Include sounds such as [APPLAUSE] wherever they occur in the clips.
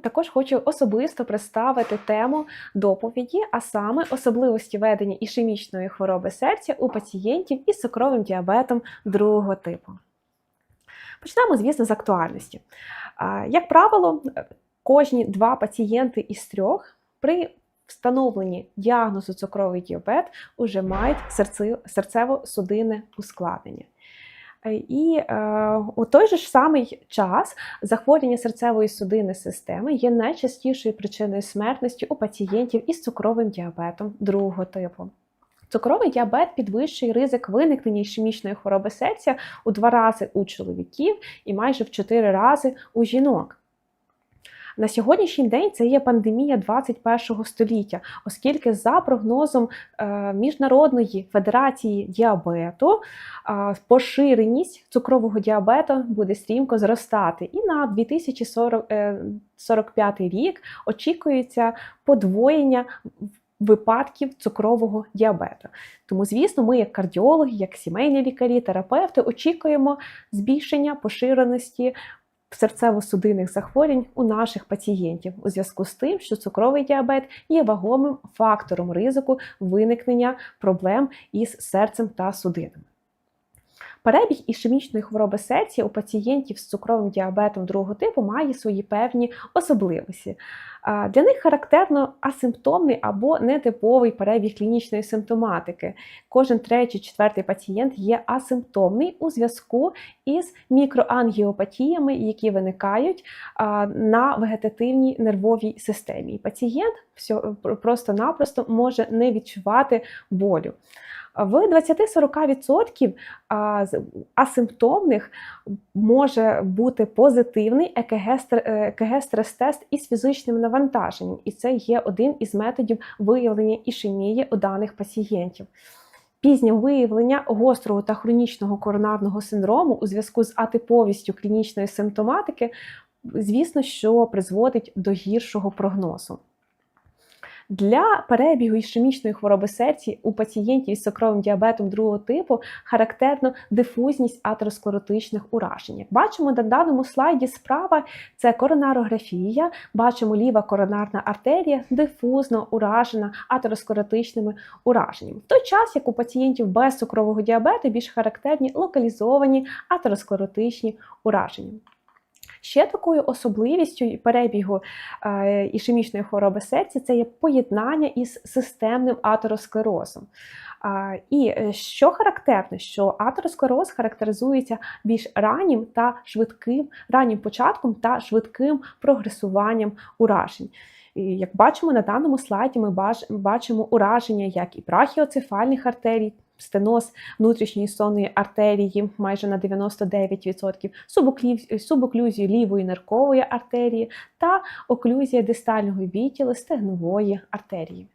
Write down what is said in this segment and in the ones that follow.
також хочу особисто представити тему доповіді, а саме особливості ведення ішемічної хвороби серця у пацієнтів із цукровим діабетом другого типу. Почнемо, звісно, з актуальності. Як правило, кожні два пацієнти із трьох при встановленні діагнозу цукровий діабет уже мають серцево-судинне ускладнення. Е, І е, у той же ж самий час захворювання серцевої судини системи є найчастішою причиною смертності у пацієнтів із цукровим діабетом другого типу. Цукровий діабет підвищує ризик виникнення ішемічної хвороби серця у два рази у чоловіків і майже в чотири рази у жінок. На сьогоднішній день це є пандемія 21 століття, оскільки за прогнозом е, Міжнародної федерації діабету е, поширеність цукрового діабету буде стрімко зростати. І на 2045 рік очікується подвоєння випадків цукрового діабету. Тому, звісно, ми, як кардіологи, як сімейні лікарі, терапевти, очікуємо збільшення поширеності серцево-судинних захворювань у наших пацієнтів у зв'язку з тим, що цукровий діабет є вагомим фактором ризику виникнення проблем із серцем та судинами. Перебіг ішемічної хвороби серця у пацієнтів з цукровим діабетом другого типу має свої певні особливості. Для них характерно асимптомний або нетиповий перебіг клінічної симптоматики. Кожен третій, четвертий пацієнт є асимптомний у зв'язку із мікроангіопатіями, які виникають на вегетативній нервовій системі. Пацієнт просто-напросто може не відчувати болю. В 20-40% асимптомних може бути позитивний ЕКГ стрес-тест із фізичним навантаженням, і це є один із методів виявлення ішемії у даних пацієнтів. Пізнє виявлення гострого та хронічного коронарного синдрому у зв'язку з атиповістю клінічної симптоматики, звісно, що призводить до гіршого прогнозу. Для перебігу ішемічної хвороби серця у пацієнтів із цукровим діабетом другого типу характерно дифузність атеросклеротичних уражень. Як бачимо на даному слайді справа це коронарографія, бачимо ліва коронарна артерія дифузно уражена атеросклеротичними ураженнями. В той час, як у пацієнтів без цукрового діабету більш характерні локалізовані атеросклеротичні ураження. Ще такою особливістю перебігу е, ішемічної хвороби серця це є поєднання із системним атеросклерозом. І е, що характерно, що атеросклероз характеризується більш раннім та швидким раннім початком та швидким прогресуванням уражень. І як бачимо на даному слайді, ми бачимо ураження як і брахіоцефальних артерій, стеноз внутрішньої сонної артерії майже на 99%, субоклів- субоклюзію лівої ниркової артерії та оклюзія дистального відділу стегнової артерії.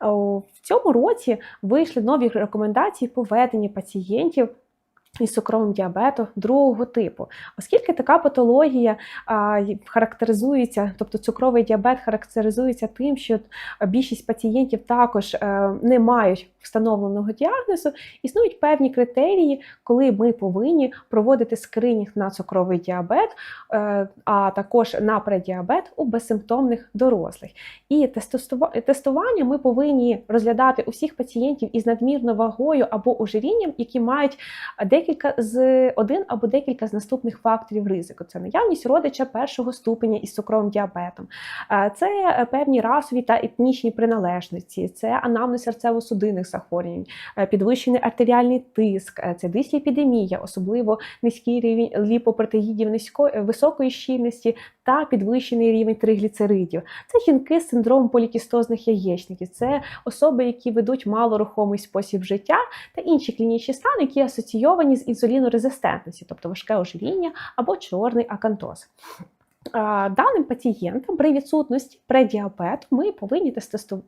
В цьому році вийшли нові рекомендації по веденню пацієнтів із цукровим діабетом другого типу, оскільки така патологія а, характеризується, тобто цукровий діабет характеризується тим, що більшість пацієнтів також е, не мають встановленого діагнозу, існують певні критерії, коли ми повинні проводити скринінг на цукровий діабет, е, а також на предіабет у безсимптомних дорослих. І тестування ми повинні розглядати усіх пацієнтів із надмірною вагою або ожирінням, які мають декілька з один або декілька з наступних факторів ризику. Це наявність родича першого ступеня із цукровим діабетом, це е, певні расові та етнічні приналежності, це анамнез серцево-судинних захворювань, е, підвищений артеріальний тиск, е, це дисліпідемія, особливо низький рівень ліпопротеїдів низької високої щільності та підвищений рівень тригліцеридів. Це жінки з синдромом полікістозних яєчників, це особи, які ведуть малорухомий спосіб життя та інші клінічні стани, які асоційовані з інсулінорезистентності, тобто важке ожиріння або чорний акантоз. Даним пацієнтам при відсутності предіабету ми повинні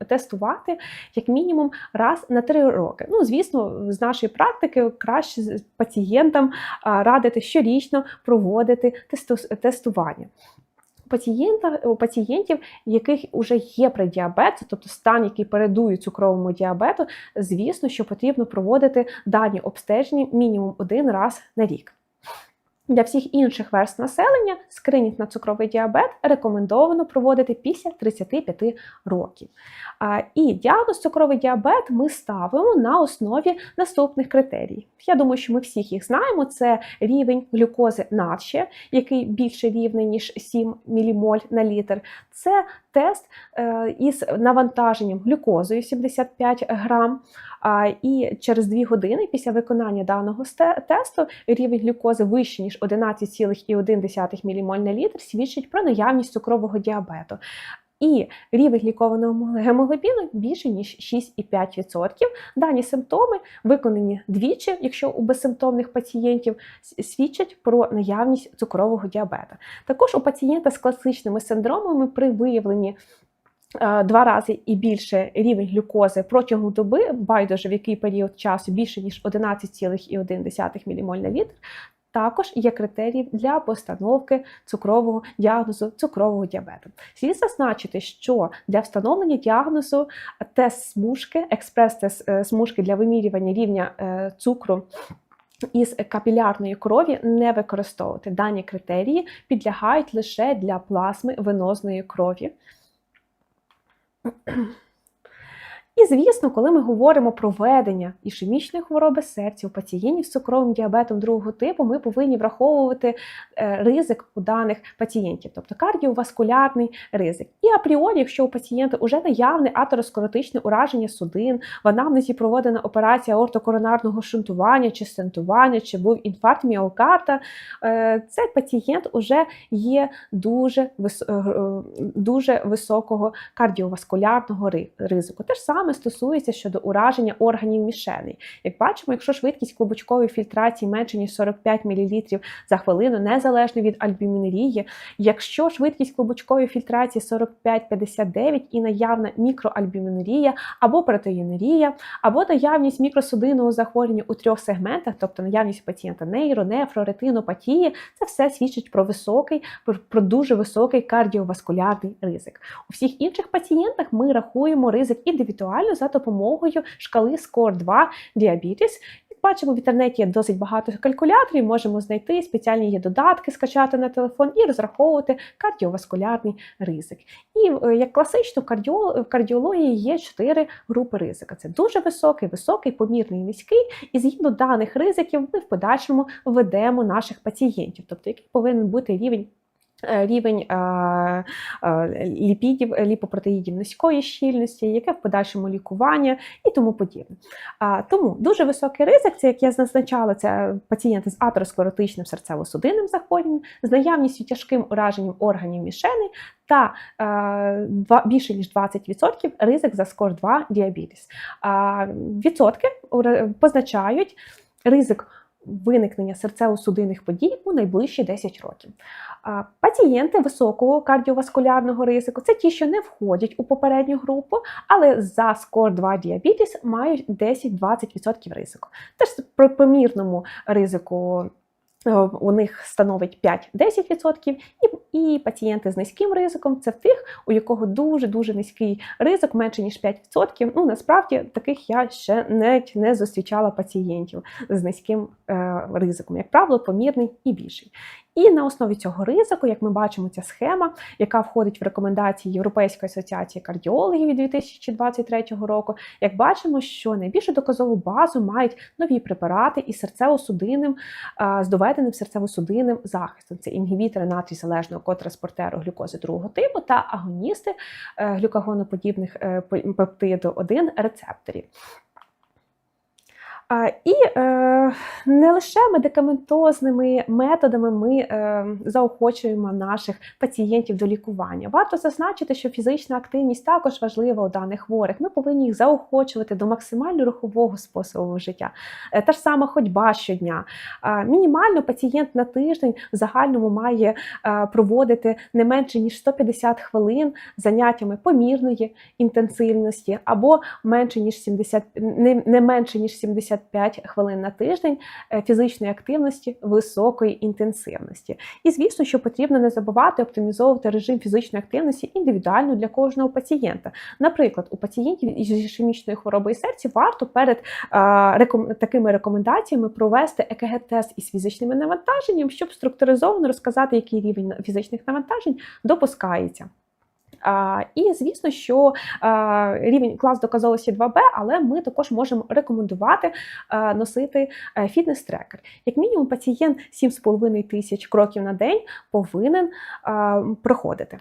тестувати як мінімум раз на три роки. Ну, звісно, з нашої практики краще пацієнтам радити щорічно проводити тестування. Пацієнта, у пацієнтів, у яких вже є предіабет, тобто стан, який передує цукровому діабету, звісно, що потрібно проводити дані обстеження мінімум один раз на рік. Для всіх інших верст населення скринінг на цукровий діабет рекомендовано проводити після 35 років. І діагноз цукровий діабет ми ставимо на основі наступних критерій. Я думаю, що ми всіх їх знаємо. Це рівень глюкози надще, який більше рівний, ніж 7 мілімоль на літр. Це тест е, із навантаженням глюкозою 75 грам. І через 2 години після виконання даного тесту рівень глюкози вищий, ніж 11,1 мілімоль на літр, свідчить про наявність цукрового діабету. І рівень глікованого гемоглобіну більше ніж 6,5%. Дані симптоми, виконані двічі, якщо у безсимптомних пацієнтів, свідчать про наявність цукрового діабета. Також у пацієнта з класичними синдромами при виявленні Два рази і більше рівень глюкози протягом доби, байдуже в який період часу більше ніж 11,1 мілімоль на літр, також є критерії для постановки цукрового діагнозу цукрового діабету. Слід зазначити, що для встановлення діагнозу тест смужки, експрес-тест е, смужки для вимірювання рівня е, цукру. Із капілярної крові не використовувати дані критерії підлягають лише для плазми венозної крові. Mm-hmm. [CLEARS THROAT] І, звісно, коли ми говоримо про ведення ішемічної хвороби серця у пацієнтів з цукровим діабетом другого типу, ми повинні враховувати е, ризик у даних пацієнтів, тобто кардіоваскулярний ризик. І апріорі, якщо у пацієнта вже наявне атеросклеротичне ураження судин, в анамнезі проведена операція ортокоронарного шунтування чи стентування, чи був інфаркт міокарда, е, цей пацієнт вже є дуже, е, дуже високого кардіоваскулярного ризику. Те ж саме стосується щодо ураження органів мішеней. Як бачимо, якщо швидкість клубочкової фільтрації менше ніж 45 мл за хвилину, незалежно від альбумінерії, якщо швидкість клубочкової фільтрації 45-59 і наявна мікроальбумінерія або протеїнерія, або наявність мікросудинного захворювання у трьох сегментах, тобто наявність пацієнта нейро, нефро, ретинопатії, це все свідчить про високий, про дуже високий кардіоваскулярний ризик. У всіх інших пацієнтах ми рахуємо ризик індивідуально за допомогою шкали SCORE 2 діабетис. Як бачимо, в інтернеті є досить багато калькуляторів, можемо знайти спеціальні є додатки, скачати на телефон і розраховувати кардіоваскулярний ризик. І е, як класично в кардіології є чотири групи ризика: це дуже високий, високий, помірний, низький. І згідно даних ризиків, ми в подальшому ведемо наших пацієнтів, тобто який повинен бути рівень. Е, Рівень е, е, ліпідів, ліпопротеїдів низької щільності, яке в подальшому лікування і тому подібне. Тому дуже високий ризик, це як я зазначала, це пацієнти з атеросклеротичним серцево-судинним захворюванням, з наявністю тяжким ураженням органів мішени та більше ніж 20% ризик за скор 2 діабетис. А, відсотки позначають ризик виникнення серцево-судинних подій у найближчі 10 років. Пацієнти високого кардіоваскулярного ризику це ті, що не входять у попередню групу, але за скор 2 діабітіс мають 10-20% ризику. Теж при помірному ризику у них становить 5-10%, і, і пацієнти з низьким ризиком це тих, у якого дуже-дуже низький ризик, менше ніж 5%. Ну, насправді таких я ще навіть не зустрічала пацієнтів з низьким е, ризиком, як правило, помірний і більший. І на основі цього ризику, як ми бачимо, ця схема, яка входить в рекомендації Європейської асоціації кардіологів від 2023 року, як бачимо, що найбільшу доказову базу мають нові препарати із серцево-судинним, з доведеним серцево-судинним захистом. Це інгібітори натрій залежного котранспортеру глюкози другого типу та агоністи е, глюкагоноподібних е, пептиду 1 рецепторів. І е, не лише медикаментозними методами ми е, заохочуємо наших пацієнтів до лікування. Варто зазначити, що фізична активність також важлива у даних хворих. Ми повинні їх заохочувати до максимально рухового способу життя. Е, Та ж сама ходьба щодня. Мінімально пацієнт на тиждень в загальному має проводити не менше ніж 150 хвилин заняттями помірної інтенсивності або менше ніж 70, не, менше ніж 75 75 хвилин на тиждень е, фізичної активності високої інтенсивності. І звісно, що потрібно не забувати оптимізовувати режим фізичної активності індивідуально для кожного пацієнта. Наприклад, у пацієнтів із ішемічною хворобою серця варто перед а, реком... такими рекомендаціями провести ЕКГ-тест із фізичними навантаженням, щоб структуризовано розказати, який рівень фізичних навантажень допускається. І звісно, що рівень клас доказовості 2Б, але ми також можемо рекомендувати носити фітнес-трекер. Як мінімум, пацієнт 7,5 тисяч кроків на день повинен проходити.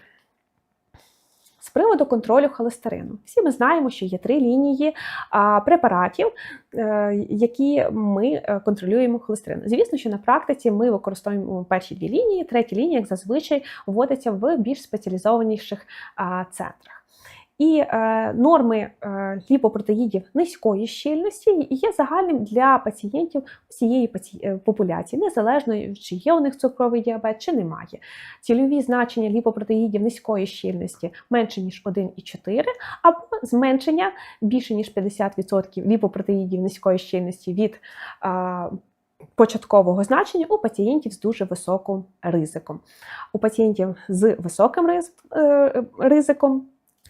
З приводу контролю холестерину. Всі ми знаємо, що є три лінії препаратів, е, які ми е, контролюємо холестерин. Звісно, що на практиці ми використовуємо перші дві лінії, третя лінія, як зазвичай, вводиться в більш спеціалізованіших центрах. І е, норми е, ліпопротеїдів низької щільності є загальним для пацієнтів всієї паці... Е, популяції, незалежно чи є у них цукровий діабет, чи немає. Цільові значення ліпопротеїдів низької щільності менше ніж 1,4, або зменшення більше ніж 50% ліпопротеїдів низької щільності від е, Початкового значення у пацієнтів з дуже високим ризиком. У пацієнтів з високим е, ризиком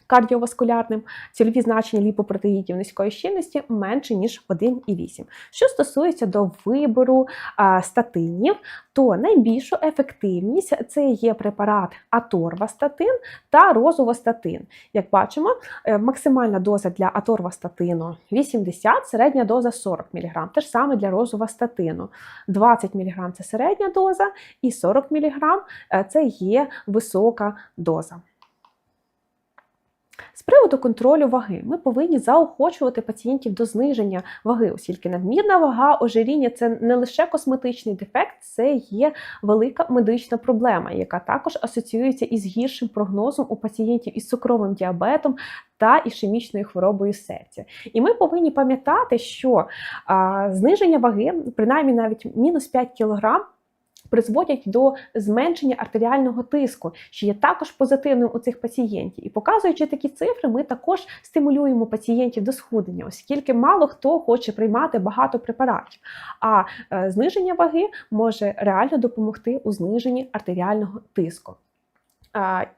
кардіоваскулярним, цільові значення ліпопротеїдів низької щільності менше, ніж 1,8. Що стосується до вибору а, статинів, то найбільшу ефективність це є препарат аторвастатин та розовостатин. Як бачимо, е, максимальна доза для аторвастатину 80, середня доза 40 мг. Те ж саме для розовостатину. 20 мг це середня доза, і 40 мг це є висока доза. З приводу контролю ваги, ми повинні заохочувати пацієнтів до зниження ваги, оскільки надмірна вага ожиріння це не лише косметичний дефект, це є велика медична проблема, яка також асоціюється із гіршим прогнозом у пацієнтів із цукровим діабетом та ішемічною хворобою серця. І ми повинні пам'ятати, що а, зниження ваги, принаймні навіть мінус 5 кг, призводять до зменшення артеріального тиску, що є також позитивним у цих пацієнтів. І показуючи такі цифри, ми також стимулюємо пацієнтів до схудення, оскільки мало хто хоче приймати багато препаратів. А е, зниження ваги може реально допомогти у зниженні артеріального тиску.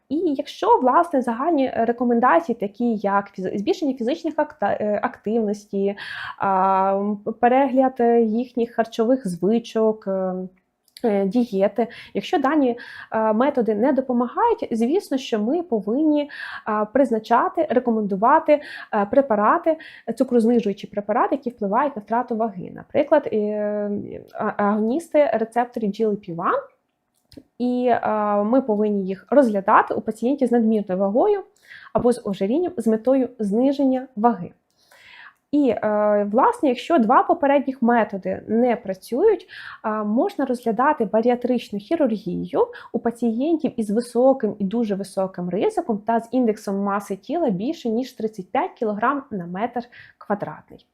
І якщо власне загальні рекомендації, такі як збільшення фізичних е, активності, перегляд е, їхніх харчових звичок. Е, дієти. Якщо дані е, методи не допомагають, звісно, що ми повинні е, призначати, рекомендувати препарати, цукрознижуючі препарати, які впливають на втрату ваги. Наприклад, агоністи рецепторів GLP-1, і ми повинні їх розглядати у пацієнтів з надмірною вагою або з ожирінням з метою зниження ваги. І, е, власне, якщо два попередніх методи не працюють, е, можна розглядати баріатричну хірургію у пацієнтів із високим і дуже високим ризиком та з індексом маси тіла більше ніж 35 кг на метр квадратний.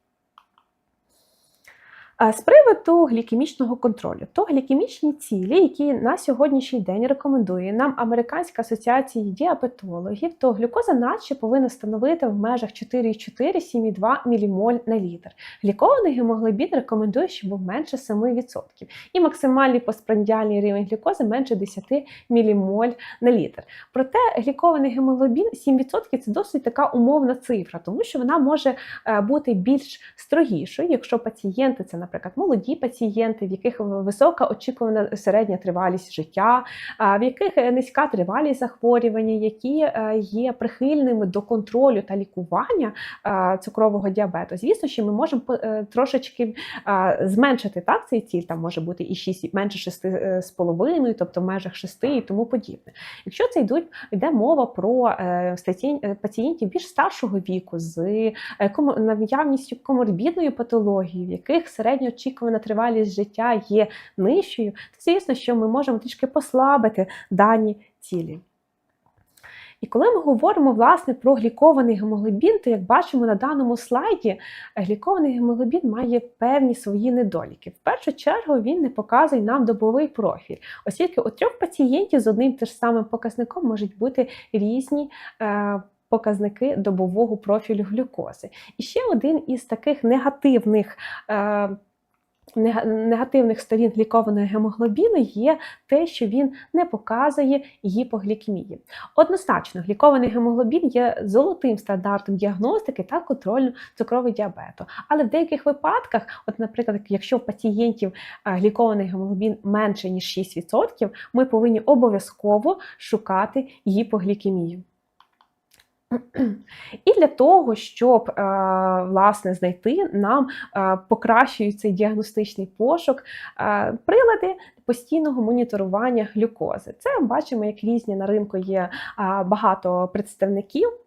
З приводу глікемічного контролю, то глікемічні цілі, які на сьогоднішній день рекомендує нам Американська асоціація діабетологів, то глюкоза наче повинна становити в межах 4,4-7,2 ммоль на літр. Глікований гемоглобін рекомендує, щоб був менше 7%. І максимальний постпрандіальний рівень глюкози менше 10 ммоль на літр. Проте глікований гемоглобін 7% це досить така умовна цифра, тому що вона може е, бути більш строгішою, якщо пацієнти це наприклад, молоді пацієнти, в яких висока очікувана середня тривалість життя, в яких е, низька тривалість захворювання, які е, є прихильними до контролю та лікування цукрового діабету. Звісно, що ми можемо е, трошечки зменшити так цей ціль, там може бути і 6, менше 6,5, тобто в межах 6 і тому подібне. Якщо це йдуть, йде мова про пацієнтів більш старшого віку з наявністю коморбідної патології, в яких середня середньо очікувана тривалість життя є нижчою, то звісно, що ми можемо трішки послабити дані цілі. І коли ми говоримо власне про глікований гемоглобін, то як бачимо на даному слайді, глікований гемоглобін має певні свої недоліки. В першу чергу він не показує нам добовий профіль, оскільки у трьох пацієнтів з одним тим самим показником можуть бути різні. Е показники добового профілю глюкози. І ще один із таких негативних. Е, негативних сторін лікованої гемоглобіну є те, що він не показує гіпоглікемії. Однозначно, глікований гемоглобін є золотим стандартом діагностики та контролю цукрового діабету. Але в деяких випадках, от, наприклад, якщо у пацієнтів глікований гемоглобін менше ніж 6%, ми повинні обов'язково шукати гіпоглікемію. І для того, щоб е, власне знайти, нам е, покращують цей діагностичний пошук е, прилади постійного моніторування глюкози. Це бачимо, як різні на ринку є багато представників.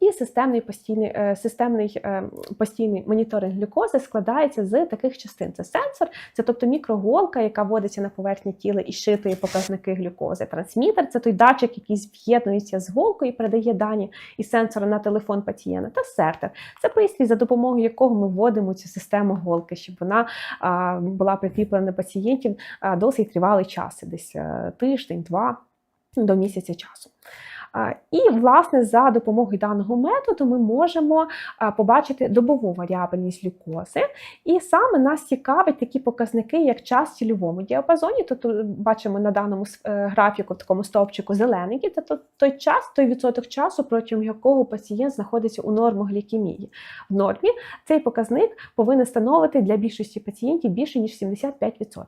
І системний постійний е, системний е, постійний моніторинг глюкози складається з таких частин: це сенсор, це тобто мікроголка, яка вводиться на поверхні тіла і щитує показники глюкози. Трансмітер це той датчик, який з'єднується з голкою і передає дані із сенсора на телефон пацієнта. Та сертер це пристрій, за допомогою якого ми вводимо цю систему голки, щоб вона була прикріплена на пацієнтів досить тривалий час, десь е, тиждень, два до місяця часу. І, власне, за допомогою даного методу ми можемо побачити добову варіабельність глюкози. І саме нас цікавить такі показники, як час в цільовому діапазоні. Тобто бачимо на даному е, графіку, в такому стовпчику зелененький, тобто той час, той відсоток часу, протягом якого пацієнт знаходиться у нормоглікемії. В нормі цей показник повинен становити для більшості пацієнтів більше ніж 75%.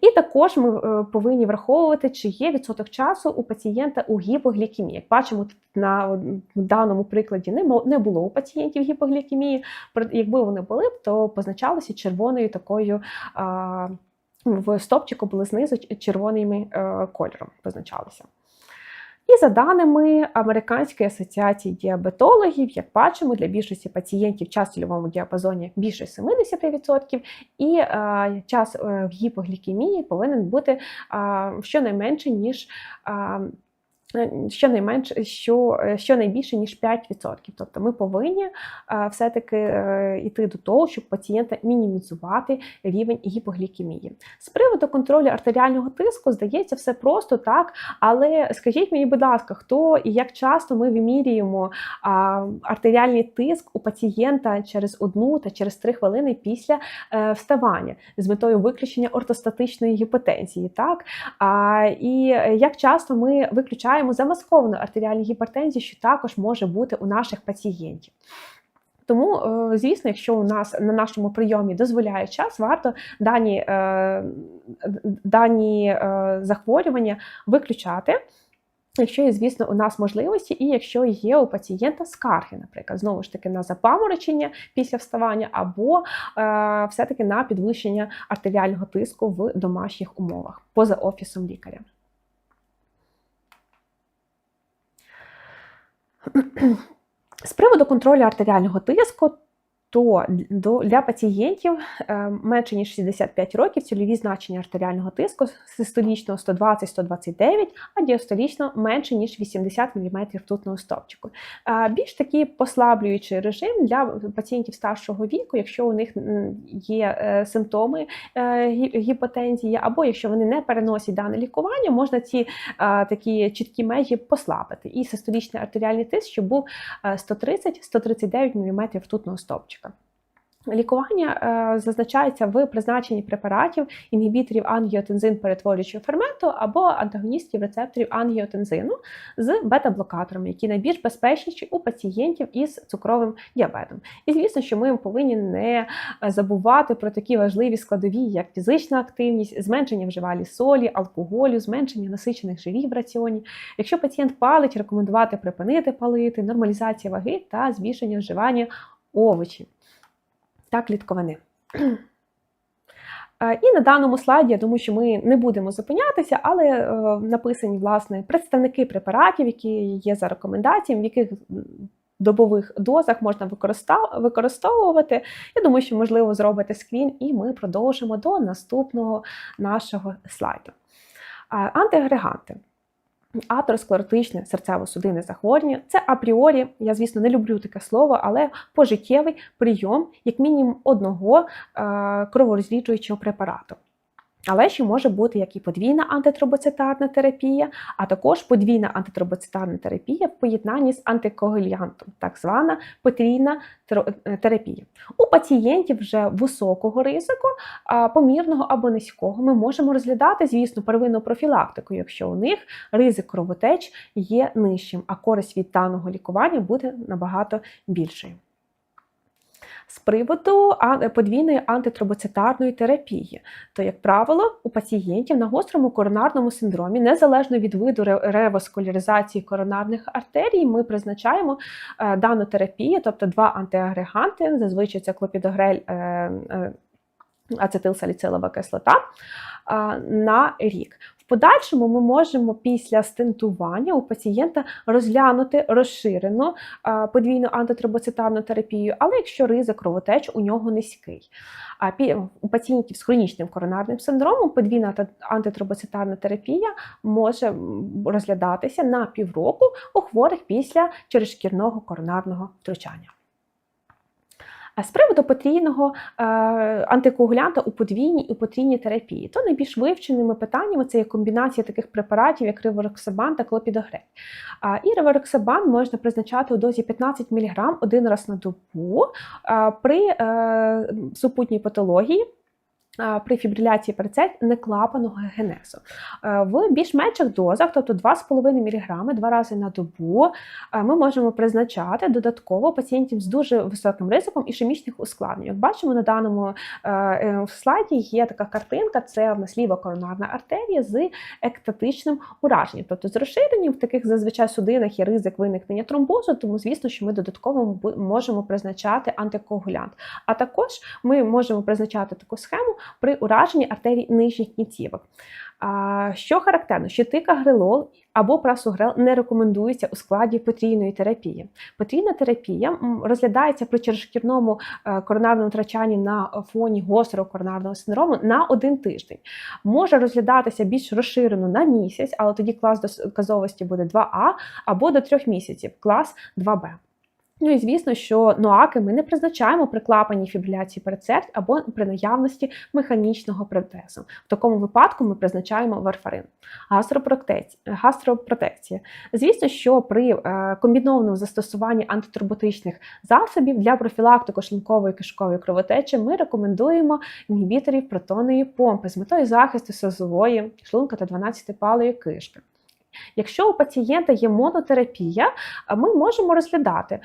І також ми е, повинні враховувати, чи є відсоток часу у пацієнта у гіпоглікемії бачимо, на даному прикладі не було у пацієнтів гіпоглікемії. Якби вони були б, то позначалося червоною такою. В стопчику були знизу червоними е, кольором позначалися. І за даними Американської асоціації діабетологів, як бачимо, для більшості пацієнтів час в цільовому діапазоні більше 70%, і е, час е, в гіпоглікемії повинен бути е, щонайменше, ніж е, щонайменше, що щонайбільше ніж 5%. Тобто ми повинні все-таки е, йти до того, щоб пацієнта мінімізувати рівень гіпоглікемії. З приводу контролю артеріального тиску, здається, все просто так. Але скажіть мені, будь ласка, хто і як часто ми вимірюємо артеріальний тиск у пацієнта через одну та через три хвилини після е, вставання з метою виключення ортостатичної гіпотензії. Так? І як часто ми виключаємо маємо замасковану артеріальну гіпертензію, що також може бути у наших пацієнтів. Тому, е, звісно, якщо у нас на нашому прийомі дозволяє час, варто дані е, дані е, захворювання виключати. Якщо є, звісно, у нас можливості, і якщо є у пацієнта скарги, наприклад, знову ж таки на запаморочення після вставання, або все-таки на підвищення артеріального тиску в домашніх умовах поза офісом лікаря. З приводу контролю артеріального тиску, то для пацієнтів е, менше ніж 65 років цільові значення артеріального тиску систолічного 120-129, а діастолічно менше ніж 80 мм ртутного стовпчику. Е, більш такий послаблюючий режим для пацієнтів старшого віку, якщо у них є е, симптоми гіпотензії, або якщо вони не переносять дане лікування, можна ці такі чіткі межі послабити. І систолічний артеріальний тиск, щоб був 130-139 мм ртутного стовпчика. Лікування е, зазначається в призначенні препаратів інгібіторів ангіотензин перетворюючого ферменту або антагоністів рецепторів ангіотензину з бета-блокаторами, які найбільш безпечніші у пацієнтів із цукровим діабетом. І звісно, що ми повинні не забувати про такі важливі складові, як фізична активність, зменшення вживалі солі, алкоголю, зменшення насичених жирів в раціоні. Якщо пацієнт палить, рекомендувати припинити палити, нормалізація ваги та збільшення вживання овочів та клітковини. Е, і на даному слайді, я думаю, що ми не будемо зупинятися, але е, написані власне представники препаратів, які є за рекомендаціями, в яких добових дозах можна використовувати. Я думаю, що можливо зробити скрін, і ми продовжимо до наступного нашого слайду. Антиагреганти. Атеросклеротичне серцево-судинне захворювання це апріорі, я, звісно, не люблю таке слово, але пожиттєвий прийом, як мінімум одного е кроворозліджуючого препарату. Але ще може бути як і подвійна антитромбоцитарна терапія, а також подвійна антитромбоцитарна терапія в поєднанні з антикоагулянтом, так звана потрійна терапія. У пацієнтів вже високого ризику, помірного або низького, ми можемо розглядати, звісно, первинну профілактику, якщо у них ризик кровотеч є нижчим, а користь від даного лікування буде набагато більшою. З приводу подвійної антитромбоцитарної терапії, то, як правило, у пацієнтів на гострому коронарному синдромі, незалежно від виду ре- реваскуляризації коронарних артерій, ми призначаємо е, дану терапію, тобто два антиагреганти, зазвичай це клопідогрель. Е, е, Ацетилсаліцилова кислота на рік. Подальшому ми можемо після стентування у пацієнта розглянути розширену подвійну антитромбоцитарну терапію, але якщо ризик кровотеч у нього низький. А у пацієнтів з хронічним коронарним синдромом подвійна та- антитромбоцитарна терапія може розглядатися на півроку у хворих після черешкірного коронарного втручання. А з приводу потрійного е, антикоагулянта у подвійній і потрійній терапії, то найбільш вивченими питаннями це є комбінація таких препаратів, як ривороксабан та клопідогрей. І ривороксабан можна призначати у дозі 15 мг один раз на добу при е, супутній патології. При фібриляції перцель неклапаного генезу. Е, В більш менших дозах, тобто 2,5 мг два рази на добу, е, ми можемо призначати додатково пацієнтів з дуже високим ризиком ішемічних ускладнень. Як бачимо на даному е, слайді є така картинка: це в нас ліва коронарна артерія з ектатичним ураженням, тобто з розширенням в таких зазвичай судинах є ризик виникнення тромбозу, тому звісно, що ми додатково можемо призначати антикоагулянт. А також ми можемо призначати таку схему при ураженні артерій нижніх кінцівок. Що характерно, що тикагрелол або прасугрел не рекомендується у складі потрійної терапії. Потрійна терапія розглядається при черешкірному е, коронарному втрачанні на фоні гострого коронарного синдрому на один тиждень. Може розглядатися більш розширено на місяць, але тоді клас доказовості буде 2А або до 3 місяців, клас 2Б. Ну і звісно, що ноаки ми не призначаємо при клапаній фібриляції передсердь або при наявності механічного протезу. В такому випадку ми призначаємо варфарин. Гастропротекція. Звісно, що при е, комбінованому застосуванні антитроботичних засобів для профілактики шлункової кишкової кровотечі ми рекомендуємо інгібіторів протонної помпи з метою захисту созової шлунка та 12-палої кишки. Якщо у пацієнта є монотерапія, ми можемо розглядати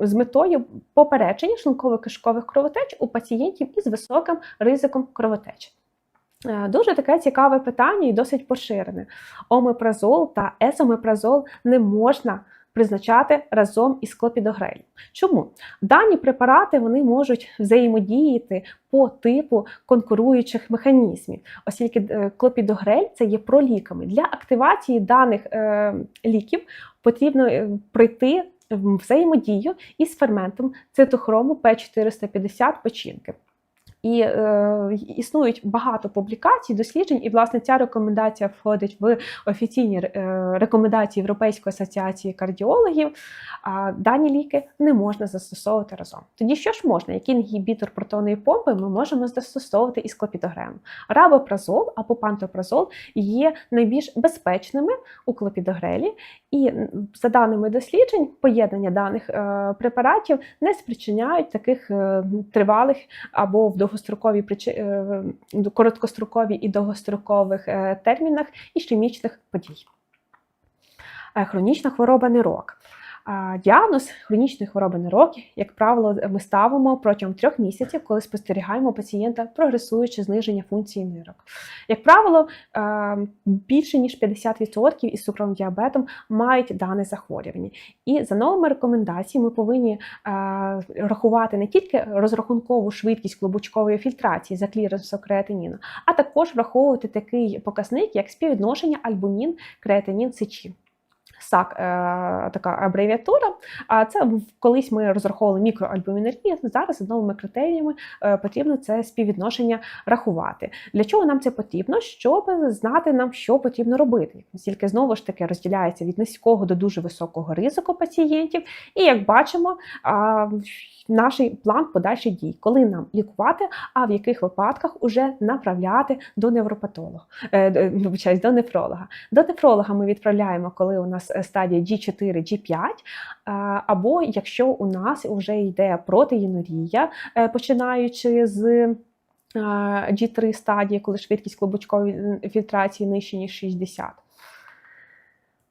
з, метою попередження шлунково-кишкових кровотеч у пацієнтів із високим ризиком кровотеч. Е, Дуже таке цікаве питання і досить поширене. Омепразол та есомепразол не можна призначати разом із клопідогрелем. Чому? Дані препарати вони можуть взаємодіяти по типу конкуруючих механізмів, оскільки е, клопідогрель це є проліками. Для активації даних е, ліків потрібно е, пройти взаємодію із ферментом цитохрому П450 печінки. І е, існують багато публікацій, досліджень, і власне ця рекомендація входить в офіційні е, рекомендації Європейської асоціації кардіологів. А дані ліки не можна застосовувати разом. Тоді що ж можна? Який інгібітор протонної помпи ми можемо застосовувати із клопідогремом? Рабопразол або пантопразол є найбільш безпечними у клопідогрелі, і за даними досліджень, поєднання даних е, препаратів не спричиняють таких е, тривалих або в довгостроковій причи- е, в короткостроковій і довгострокових термінах і щомічних подій. Е, Хронічна хвороба нирок. Діагноз хронічної хвороби нирок, як правило, ми ставимо протягом трьох місяців, коли спостерігаємо пацієнта прогресуюче зниження функції нирок. Як правило, більше ніж 50% із цукровим діабетом мають дане захворювання. І за новими рекомендаціями ми повинні рахувати не тільки розрахункову швидкість клубочкової фільтрації за кліренсом креатиніну, а також враховувати такий показник, як співвідношення альбумін креатинін сечі. САК, е, така абревіатура. А це колись ми розраховували мікроальбумінарії. Зараз за новими критеріями е, потрібно це співвідношення рахувати. Для чого нам це потрібно? Щоб знати нам, що потрібно робити. Оскільки знову ж таки розділяється від низького до дуже високого ризику пацієнтів. І як бачимо, наш план подальших дій, коли нам лікувати, а в яких випадках уже направляти до невропатолога, е, до нефролога. До нефролога ми відправляємо, коли у нас стадія G4, G5, е, або якщо у нас вже йде протеїнурія, е, починаючи з е, G3 стадії, коли швидкість клубочкової фільтрації нижче, ніж 60.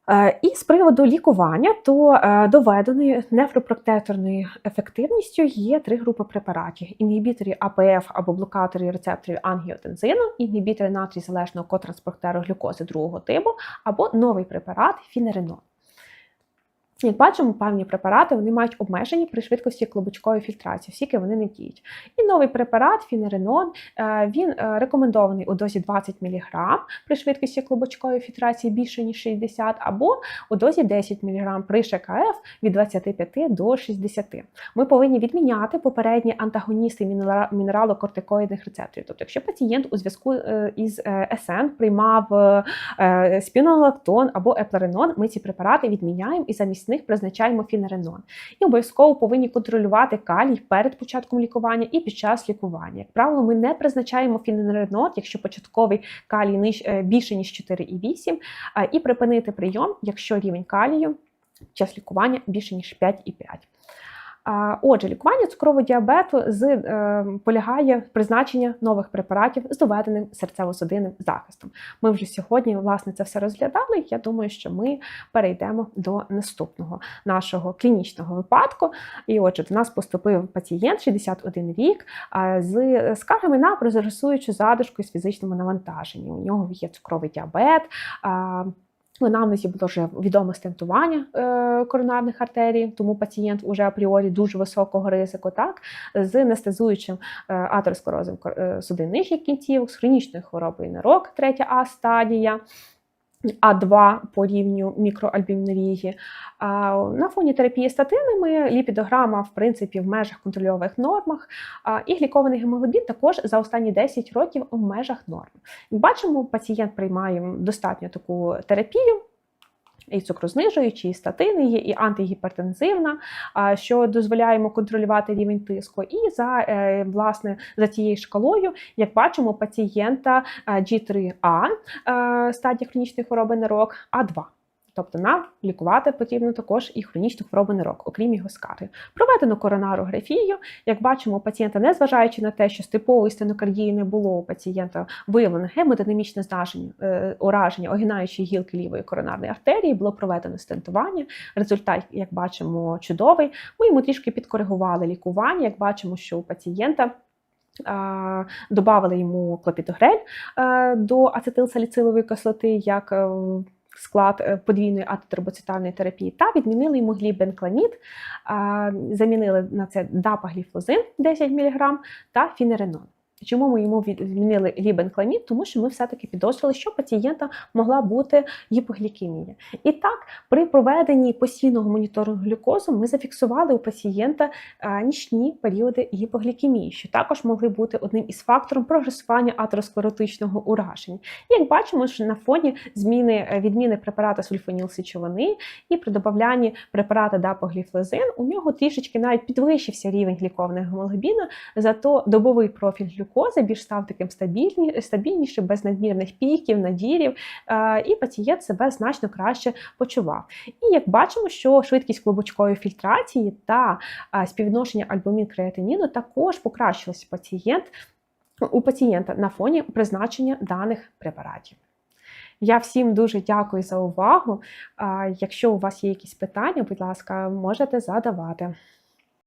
Е, І з приводу лікування, то е, доведеною нефропротекторною ефективністю є три групи препаратів: інгібітори АПФ або блокатори рецепторів ангіотензину, інгібітори натрій залежного котранспортеру глюкози другого типу, або новий препарат фінеринон. Як бачимо, певні препарати вони мають обмежені при швидкості клубочкової фільтрації, оскільки вони не діють. І новий препарат фінеринон е, він е, рекомендований у дозі 20 мг при швидкості клубочкової фільтрації більше ніж 60, або у дозі 10 мг при ШКФ від 25 до 60. Ми повинні відміняти попередні антагоністи мінера- мінералокортикоїдних рецепторів. Тобто, якщо пацієнт у зв'язку е, із СН приймав спінолактон або еплеринон, ми ці препарати відміняємо і замість них призначаємо фінеренон. І обов'язково повинні контролювати калій перед початком лікування і під час лікування. Як правило, ми не призначаємо фінеренон, якщо початковий калій е, більше ніж 4,8, і припинити прийом, якщо рівень калію під час лікування більше ніж 5,5. Отже, лікування цукрового діабету з, е, полягає в призначення нових препаратів з доведеним серцево-судинним захистом. Ми вже сьогодні власне це все розглядали. Я думаю, що ми перейдемо до наступного нашого клінічного випадку. І отже, до нас поступив пацієнт 61 рік з скаргами на прогресуючу задишку з фізичному навантаженні. У нього є цукровий діабет. В анамнезі було вже відоме стентування е, коронарних артерій, тому пацієнт уже апріорі дуже високого ризику, так з анестезуючим е, атеросклерозом е, судин нижніх кінцівок, з хронічною хворобою нирок, третя А стадія. А2 по рівню мікроальбумінурії. На фоні терапії статинами ліпідограма, в принципі, в межах контрольових нормах, і глікований гемоглобін також за останні 10 років в межах норм. Бачимо, пацієнт приймає достатньо таку терапію. І цукрознижуючі, і статини є, і антигіпертензивна, що дозволяємо контролювати рівень тиску. І за е, власне за цією шкалою, як бачимо, пацієнта е, G3A е, стадія хронічної хвороби на рок А2. Тобто нам лікувати потрібно також і хронічну хворобу нирок, окрім його скарги. Проведено коронарографію. Як бачимо, у пацієнта, незважаючи на те, що з типової стенокардії не було у пацієнта виявлено гемодинамічне значення, е, ураження огинаючої гілки лівої коронарної артерії, було проведено стентування. Результат, як бачимо, чудовий. Ми йому трішки підкоригували лікування. Як бачимо, що у пацієнта. Добавили йому клопідогрель е, до ацетилсаліцилової кислоти як е, склад е, подвійної атотромбоцитальної терапії та відмінили йому глібенкламід, замінили на це дапагліфлозин 10 мг та фінеринон. Чому ми йому відмінили лібенкламід? Тому що ми все-таки підозрювали, що пацієнта могла бути гіпоглікемія. І так, при проведенні постійного моніторингу глюкозу ми зафіксували у пацієнта нічні періоди гіпоглікемії, що також могли бути одним із факторів прогресування атеросклеротичного ураження. Як бачимо, що на фоні зміни е, відміни препарата сульфонілсечовини і при додаванні препарата дапогліфлозин у нього трішечки навіть підвищився рівень глікованого гемоглобіна, зато добовий профіль глюкози більш став таким стабільні, стабільнішим, без надмірних піків, надірів, е, і пацієнт себе значно краще почував. І як бачимо, що швидкість клубочкової фільтрації та е, співвідношення альбумін-креатиніну також покращилося пацієнт, у пацієнта на фоні призначення даних препаратів. Я всім дуже дякую за увагу. Якщо у вас є якісь питання, будь ласка, можете задавати.